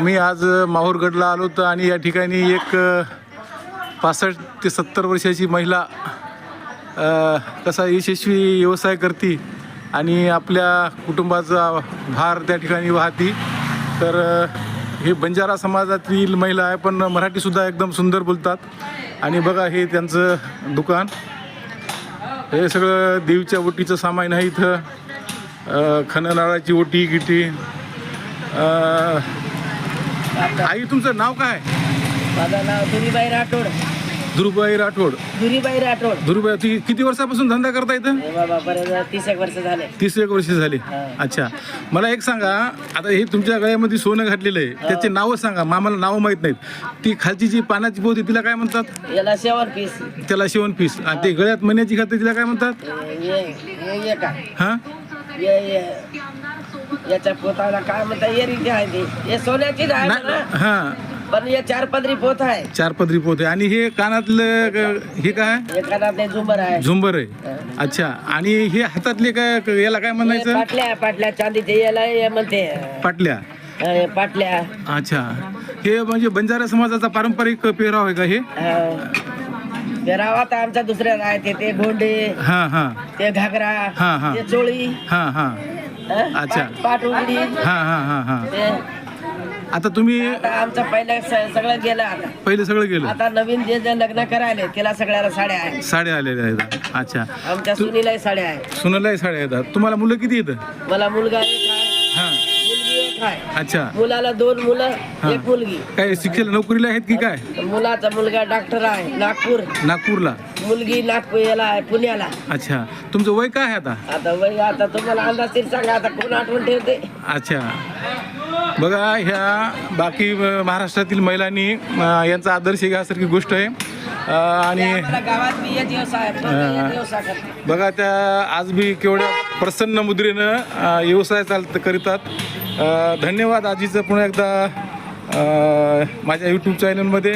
मी आज माहूरगडला आलो होतो आणि या ठिकाणी एक पासष्ट ते सत्तर वर्षाची महिला कसा यशस्वी व्यवसाय करते आणि आपल्या कुटुंबाचा भार त्या ठिकाणी वाहती. तर हे बंजारा समाजातील महिला आहे पण मराठीसुद्धा एकदम सुंदर बोलतात. आणि बघा हे त्यांचं दुकान. हे सगळं देवीच्या ओटीचं सामान आहे इथं. अ, खणनाळाची ओटी गिटी. आई तुमचं नाव काय? माझं नाव दुरीबाई राठोड. ध्रुवबाई राठोड. दुरीबाई राठोड. ध्रुवबाई ती किती वर्षापासून धंदा करता हे बाबा बरेच तीस एक वर्ष झाले. तीस एक वर्ष झाली. हा. अच्छा. मला एक सांगा आता हे तुमच्या गळ्यामध्ये सोनं घातलेलं आहे. त्याचे नावं सांगा. मामाला नावं माहीत नाहीत. ती खालची जी पानाची पोती तिला काय म्हणतात? याला शेवण पीस. त्याला शिवण पीस. आणि ते गळ्यात मण्याची खाते तिला काय म्हणतात? का हां? ये याच्या पोताला काय म्हणता ये रीती आहे ती. हे सोन्याचीच आहे ना. हां. पण हे चार पदरी पोत आहे. चार पदरी पोते आणि हे कानातलं हे काय? हे कानात झुंबर आहे. झुंबर आहे. अच्छा. आणि हे हातातले काय याला काय हे म्हणायचं पाटल्या पाटल्या चांदीचे याला हे म्हणते. पाटल्या. हे पाटल्या. अच्छा. हे म्हणजे बंजारा समाजाचा पारंपरिक पेहराव आहे का हे? पेरावा तर आमच्या दुसऱ्या आहे ते ते गोंडे हां हां. ते घागरा हा, हा. ते चोळी. हां हं? अच्छा. पाट उघडी. हां हां हां हां. ते आता तुम्ही आता आमचं पहिलं स- सगळं गेलं आता. पहिले सगळं गेलं? आता नवीन जे जे लग्न करायले त्याला सगळ्याला साड्या आहेत. साड्या आलेल्या आहेत. अच्छा. आमच्या सुनीलाही साड्या आहेत. सुनालाही साड्या येतात तुम्हाला मुलं किती येतं मला मुलगा एक आहे. हां. मुलगी एक आहे. अच्छा. मुलाला दोन मुलं. एक मुलगी. काय शिक्षण नोकरीला आहेत की काय? मुलाचा मुलगा डॉक्टर आहे नागपूर. नागपूरला. मुलगी नागपूर याला आहे पुण्याला. अच्छा. तुमचं वय काय आहे आता? आता वय आता तुम्हाला अंदाज तरी सांगा आता कोण आठवण ठेवते? अच्छा. बघा ह्या बाकी अ, महाराष्ट्रातील महिलांनी अ, यांचा आदर्श घ्यासारखी गोष्ट आहे. अ, आणि आम्हाला गावात व्यवसाय व्यवसाय करते. बघा त्या आज बी केवढ्या प्रसन्न मुद्रेनं अ, व्यवसाय चालत करीतात. अ, धन्यवाद आजीचं पुन्हा एकदा अ, माझ्या यूट्यूब चॅनलमध्ये